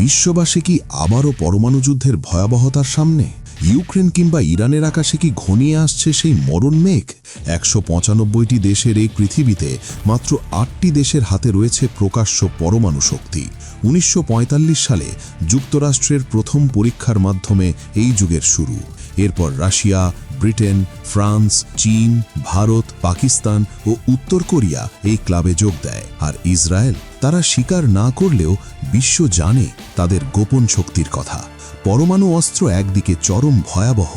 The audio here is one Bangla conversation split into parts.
বিশ্ববাসী কি আবারও পরমাণু যুদ্ধের ভয়াবহতার সামনে? ইউক্রেন কিংবা ইরানের আকাশে কি ঘনিয়ে আসছে সেই মরণ মেঘ? একশো পঁচানব্বইটি দেশের এই পৃথিবীতে মাত্র আটটি দেশের হাতে রয়েছে প্রকাশ্য পরমাণু শক্তি। উনিশশো পঁয়তাল্লিশ সালে যুক্তরাষ্ট্রের প্রথম পরীক্ষার মাধ্যমে এই যুগের শুরু। এরপর রাশিয়া ব্রিটেন, ফ্রান্স, চীন, ভারত, পাকিস্তান ও উত্তর কোরিয়া এই ক্লাবে যোগ দেয়। আর ইসরায়েল, তারা স্বীকার না করলেও বিশ্ব জানে তাদের গোপন শক্তির কথা। পরমাণু অস্ত্র একদিকে চরম ভয়াবহ,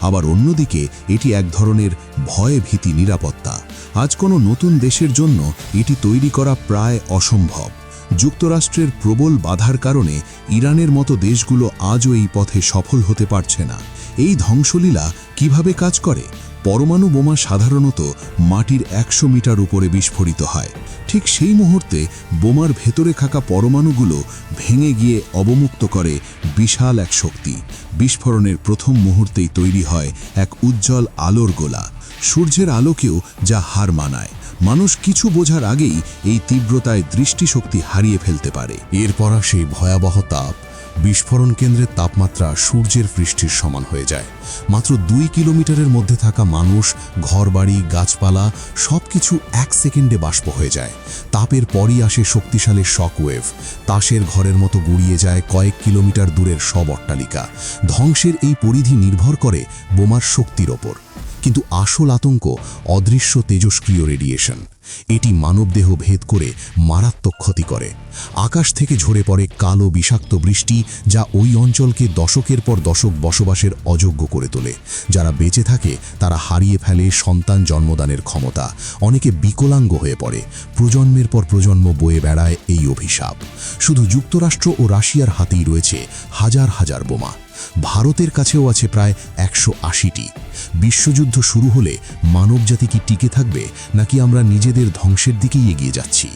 আবার অন্যদিকে এটি এক ধরনের ভয় ভীতি নিরাপত্তা। আজ কোনো নতুন দেশের জন্য এটি তৈরি করা প্রায় অসম্ভব। যুক্তরাষ্ট্রের প্রবল বাধার কারণে ইরানের মতো দেশগুলো আজও এই পথে সফল হতে পারছে না। এই ধ্বংসলীলা কীভাবে কাজ করে? পরমাণু বোমা সাধারণত মাটির একশো মিটার উপরে বিস্ফোরিত হয়। ঠিক সেই মুহূর্তে বোমার ভেতরে থাকা পরমাণুগুলো ভেঙে গিয়ে অবমুক্ত করে বিশাল এক শক্তি। বিস্ফোরণের প্রথম মুহূর্তেই তৈরি হয় এক উজ্জ্বল আলোর গোলা। সূর্যের আলোকেও যা হার মানায়। মানুষ কিছু বোঝার আগেই এই তীব্রতায় দৃষ্টিশক্তি হারিয়ে ফেলতে পারে। এরপর সেই ভয়াবহ তাপ বিস্ফোরণ কেন্দ্রের তাপমাত্রা সূর্যের পৃষ্ঠের সমান হয়ে যায়। মাত্র দুই কিলোমিটারের মধ্যে থাকা মানুষ, ঘরবাড়ি, গাছপালা সবকিছু এক সেকেন্ডে বাষ্প হয়ে যায়। তাপের পরই আসে শক্তিশালী শকওয়েভ। তাসের ঘরের মতো গুড়িয়ে যায় কয়েক কিলোমিটার দূরের সব অট্টালিকা। ধ্বংসের এই পরিধি নির্ভর করে বোমার শক্তির ওপর। কিন্তু আসল আতঙ্ক অদৃশ্য তেজস্ক্রিয় রেডিয়েশন। এটি মানবদেহ ভেদ করে মারাত্মক ক্ষতি করে। আকাশ থেকে ঝরে পড়ে কালো বিষাক্ত বৃষ্টি যা ওই অঞ্চলকে দশকের পর দশক বসবাসের অযোগ্য করে তোলে। যারা বেঁচে থাকে, তারা হারিয়ে ফেলে সন্তান জন্মদানের ক্ষমতা। অনেকে বিকলাঙ্গ হয়ে পড়ে। প্রজন্মের পর প্রজন্ম বয়ে বেড়ায় এই অভিশাপ। শুধু যুক্তরাষ্ট্র ও রাশিয়ার হাতেই রয়েছে হাজার হাজার বোমা। ভারতের কাছেও আছে প্রায় একশো আশিটি। বিশ্বযুদ্ধ শুরু হলে মানবজাতি কি টিকে থাকবে, নাকি আমরা নিজেদের ধ্বংসের দিকেই এগিয়ে যাচ্ছি?